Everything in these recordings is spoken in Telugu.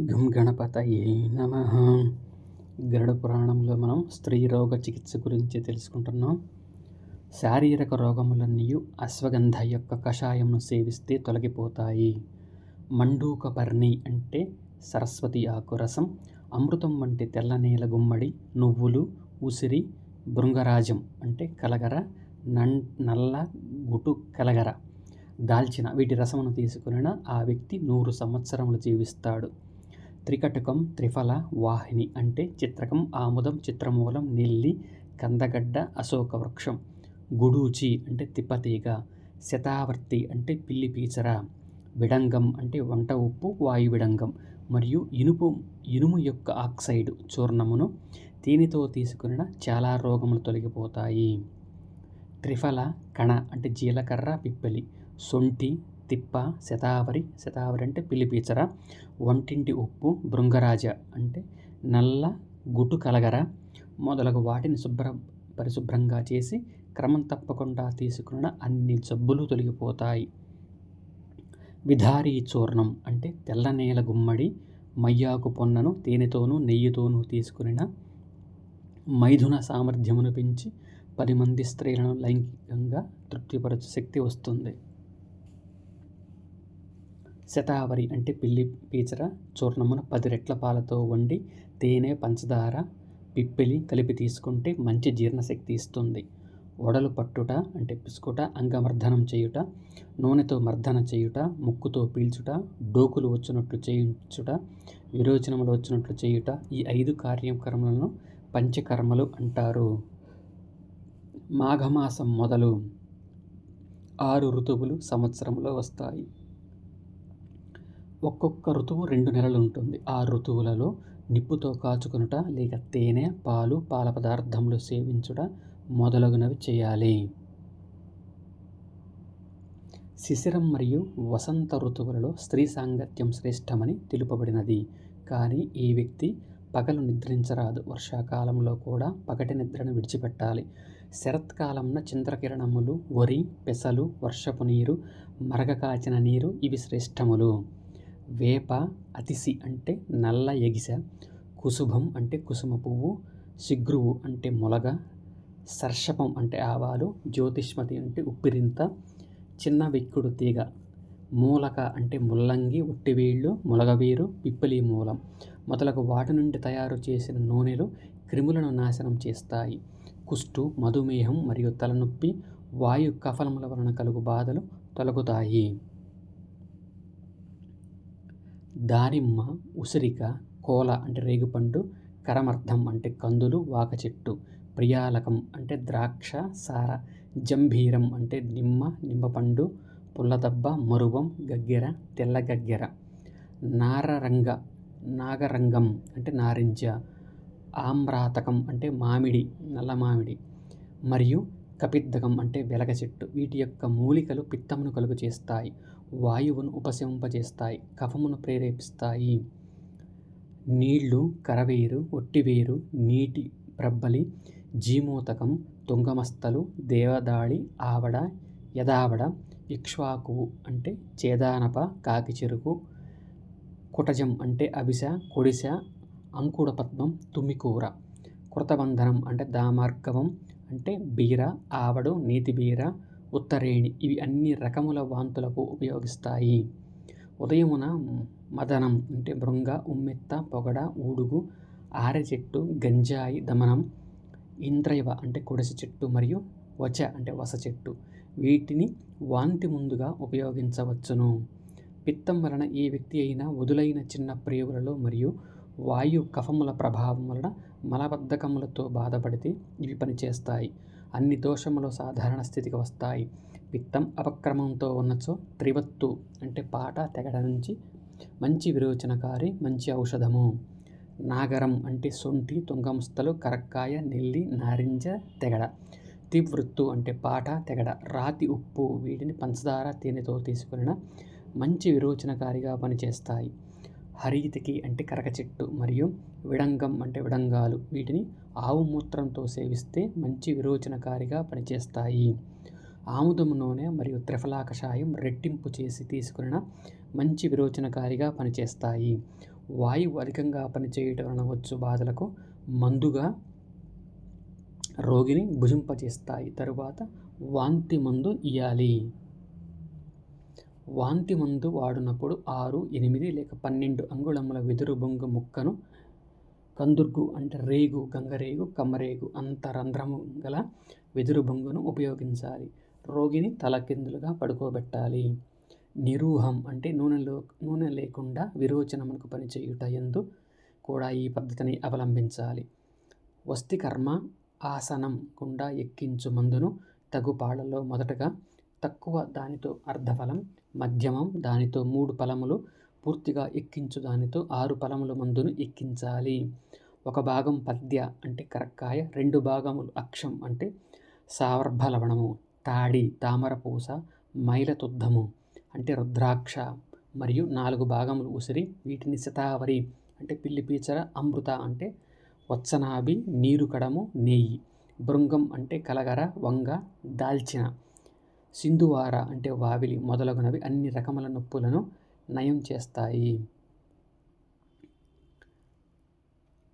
గం గణపతయే నమ. గరుడ పురాణంలో మనం స్త్రీ రోగ చికిత్స గురించి తెలుసుకుంటున్నాం. శారీరక రోగములన్నీ అశ్వగంధ యొక్క కషాయంను సేవిస్తే తొలగిపోతాయి. మండూక పర్ణి అంటే సరస్వతి ఆకు రసం అమృతం వంటి తెల్ల నేల గుమ్మడి నువ్వులు ఉసిరి భృంగరాజం అంటే కలగర నన్ నల్ల గుటు కలగర. దాల్చిన వీటి రసమును తీసుకున్న ఆ వ్యక్తి నూరు సంవత్సరములు జీవిస్తాడు. త్రికటకం త్రిఫల వాహిని అంటే చిత్రకం ఆముదం చిత్రమూలం నెల్లి కందగడ్డ అశోక వృక్షం గుడూచి అంటే తిప్పతీగ. శతావర్తి అంటే పిల్లి పీచర. విడంగం అంటే వంట ఉప్పు వాయు విడంగం. మరియు ఇనుపు ఇనుము యొక్క ఆక్సైడ్ చూర్ణమును దీనితో తీసుకున్న చాలా రోగములు తొలగిపోతాయి. త్రిఫల కణ అంటే జీలకర్ర పిప్పలి. సొంటి తిప్ప శతావరి శతావరి అంటే పిలిపీచర వంటింటి ఉప్పు భృంగరాజ అంటే నల్ల గుటు కలగర. మొదలగు వాటిని శుభ్ర పరిశుభ్రంగా చేసి క్రమం తప్పకుండా తీసుకున్న అన్ని జబ్బులు తొలగిపోతాయి. విధారీ చూర్ణం అంటే తెల్ల నేల గుమ్మడి మయ్యాకు పొన్నను తేనెతోనూ నెయ్యితోనూ తీసుకునిన మైథున సామర్థ్యమును పెంచి పది మంది స్త్రీలను లైంగికంగా తృప్తిపరచు శక్తి వస్తుంది. శతావరి అంటే పిల్లి పీచర చూర్ణమున పది రెట్ల పాలతో వండి తేనె పంచదార పిప్పిలి కలిపి తీసుకుంటే మంచి జీర్ణశక్తి ఇస్తుంది. వడలు పట్టుట అంటే పిసుకుట అంగమర్ధనం చేయుట నూనెతో మర్దన చేయుట ముక్కుతో పీల్చుట డోకులు వచ్చినట్లు చేయించుట విరోచనములు వచ్చినట్లు చేయుట ఈ ఐదు కార్యక్రమాలను పంచకర్మలు అంటారు. మాఘమాసం మొదలు ఆరు ఋతువులు సంవత్సరంలో వస్తాయి. ఒక్కొక్క ఋతువు రెండు నెలలు ఉంటుంది. ఆ ఋతువులలో నిప్పుతో కాచుకొనుట లేక తేనె పాలు పాల పదార్థములు సేవించుట మొదలగునవి చేయాలి. శిశిరం మరియు వసంత ఋతువులలో స్త్రీ సాంగత్యం శ్రేష్టమని తెలుపబడినది. కానీ ఈ వ్యక్తి పగలు నిద్రించరాదు. వర్షాకాలంలో కూడా పగటి నిద్రను విడిచిపెట్టాలి. శరత్కాలంన చంద్రకిరణములు వరి పెసలు వర్షపు నీరు మరగ కాచిన నీరు ఇవి శ్రేష్టములు. వేప అతిసి అంటే నల్ల ఎగిస కుసుభం అంటే కుసుమ పువ్వు శిగ్రువు అంటే మొలగ సర్షపం అంటే ఆవాలు జ్యోతిష్మతి అంటే ఉప్పిరింత చిన్న విక్కుడు తీగ మూలక అంటే ముల్లంగి ఉట్టివేళ్ళు ములగవీరు పిప్పలి మూలం మొదలగు వాటి నుండి తయారు చేసిన నూనెలు క్రిములను నాశనం చేస్తాయి. కుష్టు మధుమేహం మరియు తలనొప్పి వాయు కఫలముల వలన కలుగు బాధలు తొలగుతాయి. దానిమ్మ ఉసిరిక కోల అంటే రేగుపండు కరమర్థం అంటే కందులు వాక చెట్టు ప్రియాలకం అంటే ద్రాక్ష సార జంభీరం అంటే నిమ్మ నిమ్మపండు పుల్లదబ్బ మరువం గగ్గెర తెల్ల గగ్గెర. నారరంగ నాగరంగం అంటే నారింజ ఆమ్రాతకం అంటే మామిడి నల్ల మామిడి. మరియు కపిద్దకం అంటే వెలగ చెట్టు వీటి యొక్క మూలికలు పిత్తమును కలుగు చేస్తాయి. వాయువును ఉపశమింపజేస్తాయి కఫమును ప్రేరేపిస్తాయి. నీళ్ళు కరవేరు ఒట్టివేరు నీటి ప్రబ్బలి జీమోతకం తుంగమస్తలు దేవదాళి ఆవడ యదావడ ఇక్ష్వాకువు అంటే చేదానప కాకి చెరుకు కుటజం అంటే అభిస కొడిస అంకుడపద్మం తుమ్మికూర. కృతబంధనం అంటే దామార్గవం అంటే బీర ఆవడు నీతి బీర ఉత్తరేణి. ఇవి అన్ని రకముల వాంతులకు ఉపయోగిస్తాయి. ఉదయమున మదనం అంటే భృంగ ఉమ్మెత్త పొగడ ఊడుగు ఆరెచెట్టు గంజాయి దమనం ఇంద్రయవ అంటే కొడసి చెట్టు మరియు వచ అంటే వస చెట్టు. వీటిని వాంతి ముందుగా ఉపయోగించవచ్చును. పిత్తం వలన ఏ వ్యక్తి అయినా వదులైన చిన్న ప్రేవులలో మరియు వాయు కఫముల ప్రభావం వలన మలబద్ధకములతో బాధపడితే ఇవి పనిచేస్తాయి. అన్ని దోషములు సాధారణ స్థితికి వస్తాయి. పిత్తం అపక్రమంతో ఉన్నచో త్రివత్తు అంటే పాట తెగడ నుంచి మంచి విరోచనకారి మంచి ఔషధము. నాగరం అంటే సొంటి తుంగంస్తలు కరక్కాయ నెల్లి నారింజ తెగడ. తివృత్తు అంటే పాట తెగడ. రాతి ఉప్పు వీటిని పంచదార తేనెతో తీసుకున్న మంచి విరోచనకారిగా పనిచేస్తాయి. హరితికి అంటే కరక చెట్టు మరియు విడంగం అంటే విడంగాలు. వీటిని ఆవు మూత్రంతో సేవిస్తే మంచి విరోచనకారిగా పనిచేస్తాయి. ఆముదం నూనె మరియు త్రిఫలా కషాయం రెట్టింపు చేసి తీసుకున్న మంచి విరోచనకారిగా పనిచేస్తాయి. వాయువు అధికంగా పనిచేయటం వలన వచ్చు బాధలకు మందుగా రోగిని భుజింపజేస్తాయి. తరువాత వాంతి మందు ఇయ్యాలి. వాంతి మందు వాడినప్పుడు ఆరు ఎనిమిది లేక పన్నెండు అంగుళముల వెదురు బొంగు ముక్కను కందుర్గు అంటే రేగు గంగరేగు కమ్మరేగు అంత రంధ్రము గల వెదురు బొంగును ఉపయోగించాలి. రోగిని తలకిందులుగా పడుకోబెట్టాలి. నిరూహం అంటే నూనెలో నూనె లేకుండా విరోచనమునకు పనిచేయుట ఎందు కూడా ఈ పద్ధతిని అవలంబించాలి. వస్తికర్మ ఆసనం గుండా ఎక్కించు మందును తగు పాళ్ళలో మొదటగా తక్కువ దానితో అర్ధఫలం మధ్యమం దానితో మూడు ఫలములు పూర్తిగా ఎక్కించు దానితో ఆరు ఫలముల మందును ఎక్కించాలి. ఒక భాగం పద్య అంటే కరక్కాయ రెండు భాగములు అక్షం అంటే సావర్భలవణము తాడి తామరపూస మైలతుద్దము అంటే రుద్రాక్ష మరియు నాలుగు భాగములు ఉసిరి వీటిని శతావరి అంటే పిల్లిపీచర అమృత అంటే వత్సనాభి నీరు కడము నెయ్యి బృంగం అంటే కలగర వంగ దాల్చిన సింధువార అంటే వావిలి మొదలగునవి అన్ని రకముల నొప్పులను నయం చేస్తాయి.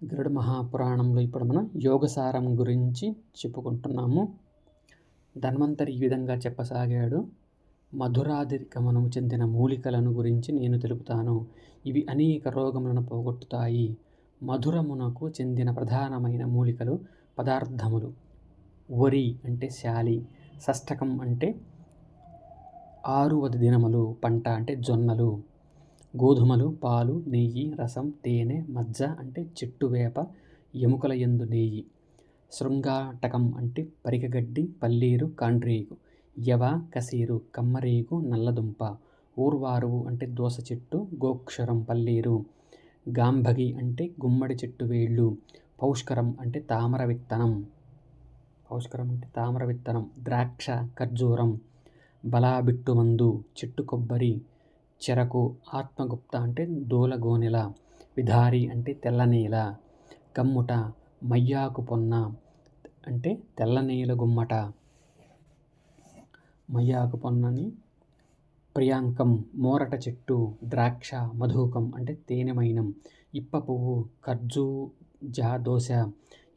గరుడ మహాపురాణంలో ఇప్పుడు మనం యోగసారం గురించి చెప్పుకుంటున్నాము. ధన్వంతరి ఈ విధంగా చెప్పసాగాడు. మధురాధికమనము చెందిన మూలికలను గురించి నేను తెలుపుతాను. ఇవి అనేక రోగములను పోగొట్టుతాయి. మధురమునకు చెందిన ప్రధానమైన మూలికలు పదార్థములు. వరి అంటే శాలి. షష్టకం అంటే ఆరువది దినములు పంట అంటే జొన్నలు గోధుమలు పాలు నెయ్యి రసం తేనె మజ్జ అంటే చెట్టు వేప ఎముకల యందు నెయ్యి. శృంగాటకం అంటే పరికగడ్డి పల్లీరు కాండ్రీగు యవ కసీరు కమ్మరీగు నల్లదుంప ఊర్వారువు అంటే దోస చెట్టు గోక్షరం పల్లీరు. గాంభగి అంటే గుమ్మడి చెట్టు వేళ్ళు పౌష్కరం అంటే తామర విత్తనం. పౌష్కరం అంటే తామర విత్తనం ద్రాక్ష ఖర్జూరం బలాబిట్టు మందు చెట్టు కొబ్బరి చెరకు ఆత్మగుప్త అంటే దూలగోనెల విధారి అంటే తెల్లనేల కమ్ముట మయ్యాకు పొన్న అంటే తెల్లనేల గుమ్మట. మయ్యాకు పొన్నని ప్రియాంకం మోరట చెట్టు ద్రాక్ష మధుకం అంటే తేనెమైనం ఇప్ప పువ్వు ఖర్జూ జా దోశ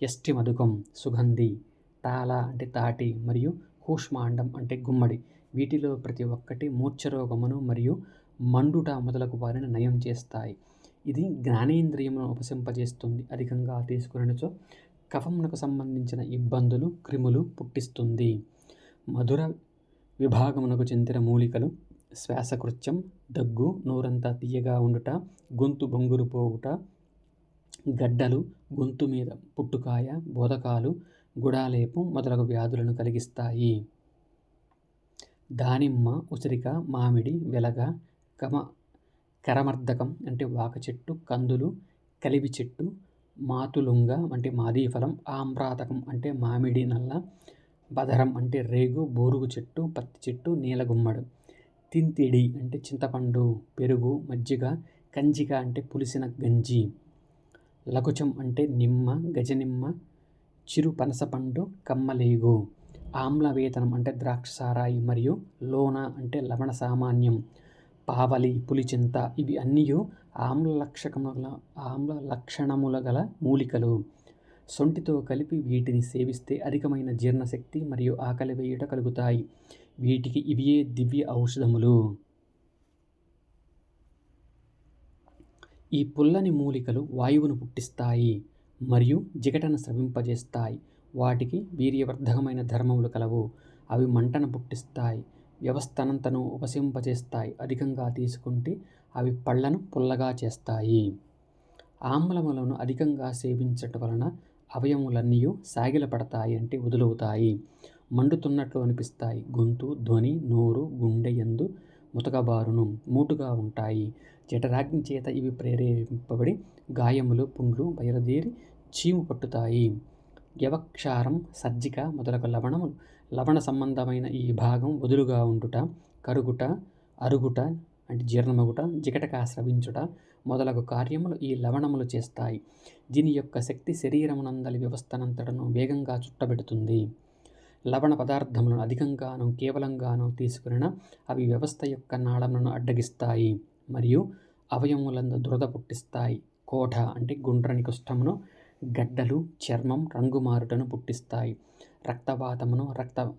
ఎస్టి మధుకం సుగంధి. తాళ అంటే తాటి మరియు కూష్మాండం అంటే గుమ్మడి. వీటిలో ప్రతి ఒక్కటి మూర్ఛరోగమును మరియు మండుట మొదలగు వారిని నయం చేస్తాయి. ఇది జ్ఞానేంద్రియమును ఉపశింపజేస్తుంది అధికంగా తీసుకున్నచో కఫమునకు సంబంధించిన ఇబ్బందులు క్రిములు పుట్టిస్తుంది. మధుర విభాగమునకు చెందిన మూలికలు శ్వాసకృత్యం దగ్గు నోరంతా తీయగా ఉండుట గొంతు బొంగురు పోవుట గడ్డలు గొంతు మీద పుట్టుకాయ బోధకాలు గుడాలేపు మొదలగు వ్యాధులను కలిగిస్తాయి. దానిమ్మ ఉసిరిక మామిడి వెలగ కమ కరమర్దకం అంటే వాక చెట్టు కందులు కలివి చెట్టు మాతులుంగ అంటే మాదీఫలం ఆమ్రాతకం అంటే మామిడి నల్ల బదరం అంటే రేగు బోరుగు చెట్టు పత్తి చెట్టు నీలగుమ్మడు. తింతిడి అంటే చింతపండు పెరుగు మజ్జిగ కంజిక అంటే పులిసిన గంజి. లకుచం అంటే నిమ్మ గజనిమ్మ చిరు పనసపండు కమ్మలేగు. ఆమ్లవేతనం అంటే ద్రాక్ష సారాయి మరియు లోన అంటే లవణ సామాన్యం. పావలి పులిచింత ఇవి అన్నీ ఆమ్ల లక్షకముల ఆమ్ల లక్షణముల గల మూలికలు. సొంటితో కలిపి వీటిని సేవిస్తే అధికమైన జీర్ణశక్తి మరియు ఆకలి వేయుట కలుగుతాయి. వీటికి ఇవియే దివ్య ఔషధములు. ఈ పుల్లని మూలికలు వాయువును పుట్టిస్తాయి. మరియు జిగటను స్రవింపజేస్తాయి. వాటికి వీర్యవర్ధకమైన ధర్మములు కలవు. అవి మంటను పుట్టిస్తాయి. వ్యవస్థనంతను ఉపసింపజేస్తాయి అధికంగా తీసుకుంటే అవి పళ్ళను పుల్లగా చేస్తాయి. ఆమ్లములను అధికంగా సేవించటం వలన అవయములన్నీ సాగిలపడతాయి అంటే వదులవుతాయి. మండుతున్నట్లు అనిపిస్తాయి. గొంతు ధ్వని నోరు గుండె యందు ముతకబారును మూటుగా ఉంటాయి. జఠరాగ్ని చేత ఇవి ప్రేరేపింపబడి గాయములు పుండ్లు బయలుదేరి చీము పట్టుతాయి. యవక్షారం సజ్జిక మొదలగు లవణములు. లవణ సంబంధమైన ఈ భాగం వదులుగా ఉండుట కరుగుట అరుగుట అంటే జీర్ణమగుట జిగటగా స్రవించుట మొదలగు కార్యములు ఈ లవణములు చేస్తాయి. దీని యొక్క శక్తి శరీరమునందలి వ్యవస్థనంతటను వేగంగా చుట్టబెడుతుంది. లవణ పదార్థములను అధికంగాను కేవలంగాను తీసుకున్న అవి వ్యవస్థ యొక్క నాళములను అడ్డగిస్తాయి మరియు అవయములందు దురద పుట్టిస్తాయి. కోఠ అంటే గుండ్రని కుష్టమును గడ్డలు చర్మం రంగుమారుటను పుట్టిస్తాయి. రక్తపాతమును రక్త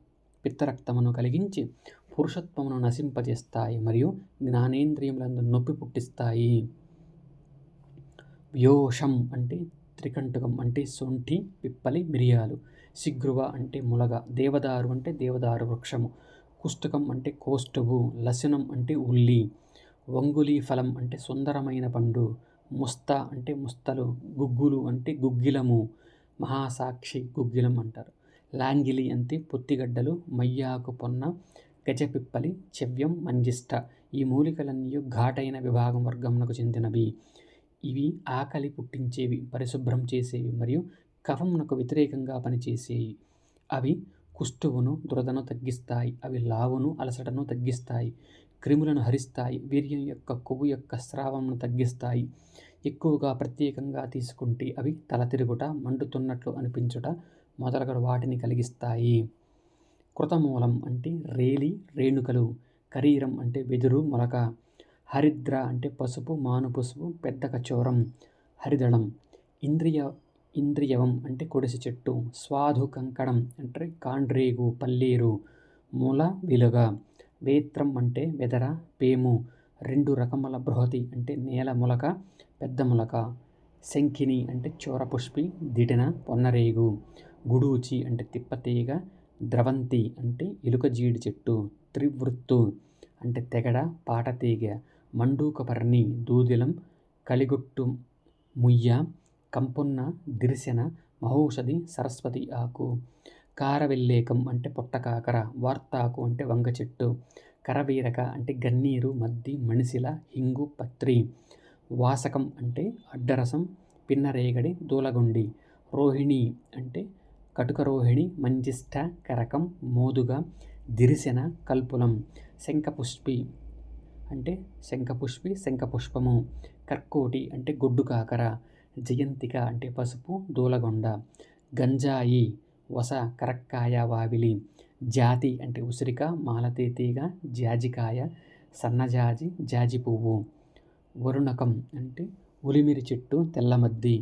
పిత్తరక్తమును కలిగించి పురుషత్వమును నశింపజేస్తాయి మరియు జ్ఞానేంద్రియములందు నొప్పి పుట్టిస్తాయి. వ్యోషం అంటే త్రికంటకం అంటే సొంఠి పిప్పలి మిరియాలు. సిగ్రువ అంటే ములగ దేవదారు అంటే దేవదారు వృక్షము. కుష్టకం అంటే కోష్టవు లసనం అంటే ఉల్లి. వంగులి ఫలం అంటే సుందరమైన పండు. ముస్త అంటే ముస్తలు గుగ్గులు అంటే గుగ్గిలము మహాసాక్షి గుగ్గిలం అంటారు. లాంగిలి అంటే పొత్తిగడ్డలు మయ్యాకు పొన్న గజపిప్పలి చెవ్యం మంజిష్ట. ఈ మూలికలన్నీ ఘాటైన విభాగం వర్గమునకు చెందినవి. ఇవి ఆకలి పుట్టించేవి పరిశుభ్రం చేసేవి మరియు కఫమునకు వ్యతిరేకంగా పనిచేసేవి అవి కుష్ఠువును దురదను తగ్గిస్తాయి. అవి లావును అలసటను తగ్గిస్తాయి. క్రిములను హరిస్తాయి. వీర్యం యొక్క కొవ్వు యొక్క స్రావంను తగ్గిస్తాయి. ఎక్కువగా ప్రత్యేకంగా తీసుకుంటే అవి తల తిరుగుట మండుతున్నట్లు అనిపించుట మొదలగు వాటిని కలిగిస్తాయి. కృతమూలం అంటే రేలి రేణుకలు. కరీరం అంటే వెదురు మొలక. హరిద్ర అంటే పసుపు మాను పసుపు పెద్ద కచోరం. హరిదళం. ఇంద్రియ ఇంద్రియవం అంటే కొడిసి చెట్టు స్వాధు కంకణం అంటే కాండ్రేగు పల్లేరు మూల విలుగ వేత్రం అంటే వెదర పేము రెండు రకముల బృహతి అంటే నేల మొలక పెద్ద మొలక శంఖిని అంటే చోరపుష్పి దిటిన పొన్నరేగు గుడూచి అంటే తిప్పతీగ ద్రవంతి అంటే ఇలుక జీడి చెట్టు త్రివృత్తు అంటే తెగడ పాటతీగ మండూకపర్ణి దూదిలం కలిగొట్టు ముయ్య కంపున్న దిరిసెన మహౌషధి సరస్వతి ఆకు కారవెల్లేకం అంటే పొట్టకాకర వార్తాకు అంటే వంగ చెట్టు కరవీరక అంటే గన్నీరు మద్ది మణిశిల హింగు పత్రి వాసకం అంటే అడ్డరసం పిన్నరేగడి దూలగొండి రోహిణి అంటే కటుక రోహిణి మంజిష్ట కరకం మోదుగ దిరిసెన కల్పులం శంఖపుష్పి అంటే శంఖపుష్పి శంఖపుష్పము కర్కోటి అంటే గొడ్డు కాకర జయంతిక అంటే పసుపు దూలగొండ గంజాయి వస కరక్కాయ వావిలి జాతి అంటే ఉసిరిక మాలతీ తీగ జాజికాయ సన్నజాజి జాజి పువ్వు వరుణకం అంటే ఉలిమిరి చెట్టు తెల్లమద్ది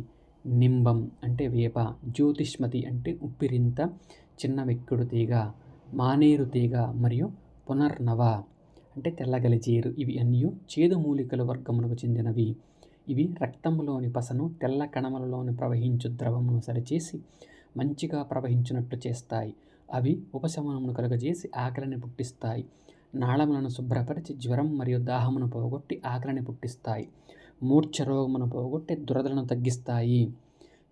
నింబం అంటే వేప జ్యోతిష్మతి అంటే ఉప్పిరింత చిన్న వెక్కుడు తీగ మానేరు తీగ మరియు పునర్నవ అంటే తెల్లగలిజేరు ఇవి అన్నీ చేదు మూలికల వర్గమునకు చెందినవి. ఇవి రక్తంలోని పసను తెల్ల కణములలోని ప్రవహించు ద్రవమును సరిచేసి మంచిగా ప్రవహించినట్లు చేస్తాయి. అవి ఉపశమనమును కలుగజేసి ఆకలిని పుట్టిస్తాయి. నాళములను శుభ్రపరిచి జ్వరం మరియు దాహమును పోగొట్టి ఆకలిని పుట్టిస్తాయి. మూర్ఛ రోగమును పోగొట్టి దురదలను తగ్గిస్తాయి.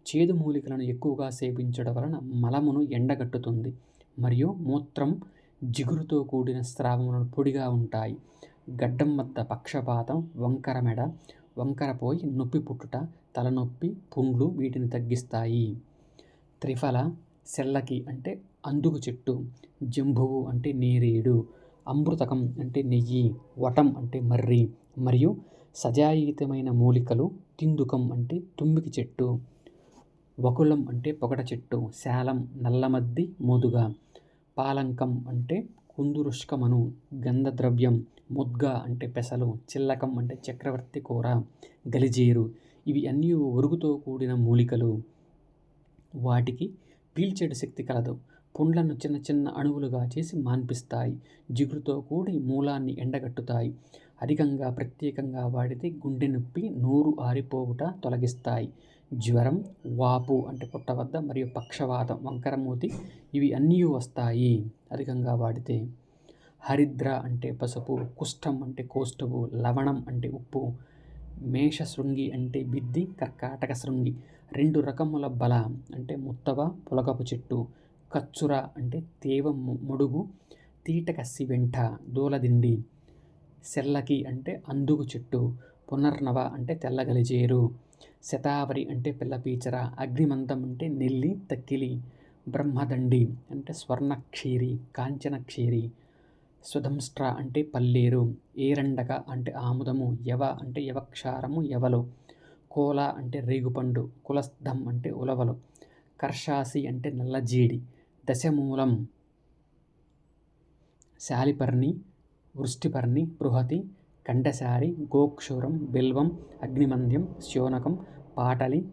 చేదు మూలికలను ఎక్కువగా సేవించడం వలన మలమును ఎండగట్టుతుంది మరియు మూత్రం జిగురుతో కూడిన స్రావములను పొడిగా ఉంటాయి. గడ్డం వద్ద పక్షపాతం వంకర మెడ వంకరపోయి నొప్పి పుట్టుట తలనొప్పి పుండ్లు వీటిని తగ్గిస్తాయి. త్రిఫల సెల్లకి అంటే అందుకు చెట్టు జంబువు అంటే నేరేడు అమృతకం అంటే నెయ్యి వటం అంటే మర్రి మరియు సజాయితమైన మూలికలు తిందుకం అంటే తుమ్మికి చెట్టు వకులం అంటే పొగట చెట్టు శాలం నల్లమద్ది మోదుగ పాలంకం అంటే కుందురుష్కమను గంధద్రవ్యం ముద్గ అంటే పెసలు చిల్లకం అంటే చక్రవర్తి కూర గలిజేరు ఇవి అన్నీ ఒరుగుతో కూడిన మూలికలు. వాటికి పీల్చేడు శక్తి కలదు. పుండ్లను చిన్న చిన్న అణువులుగా చేసి మాన్పిస్తాయి. జిగురుతో కూడి మూలాన్ని ఎండగట్టుతాయి. అధికంగా ప్రత్యేకంగా వాడితే గుండె నొప్పి నోరు ఆరిపోవుట తొలగిస్తాయి. జ్వరం వాపు అంటే పుట్ట వద్ద మరియు పక్షవాతం వంకరమూతి ఇవి అన్నీ వస్తాయి అధికంగా వాడితే. హరిద్ర అంటే పసుపు కుష్టం అంటే కోష్టవు లవణం అంటే ఉప్పు మేష శృంగి అంటే బిద్ది కర్కాటక శృంగి. రెండు రకముల బల అంటే ముత్తవ పులకపు చెట్టు కచ్చుర అంటే తేవ మొడుగు తీటక వెంట దూలదిండి. సెల్లకి అంటే అందుగు చెట్టు పునర్నవ అంటే తెల్లగలిజేరు శతావరి అంటే పిల్లపీచర అగ్నిమంతం అంటే నెల్లి తక్కిలి. బ్రహ్మదండి అంటే స్వర్ణక్షీరి కాంచనక్షీరి. సుధంస్ట్ర అంటే పల్లేరు ఏరండక అంటే ఆముదము యవ అంటే యవక్షారము యవలు కోల అంటే రేగుపండు కులస్థం అంటే ఉలవలు కర్షాసి అంటే నల్లజీడి దశమూలం శాలిపర్ణి వృష్టిపర్ణి బృహతి కండసారి గోక్షూరం బిల్వం అగ్నిమంద్యం శోనకం పాటలి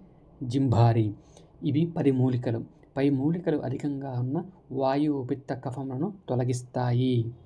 జింభారి. ఇవి పది మూలికలు. పై మూలికలు అధికంగా ఉన్న వాయువు పిత్త కఫములను తొలగిస్తాయి.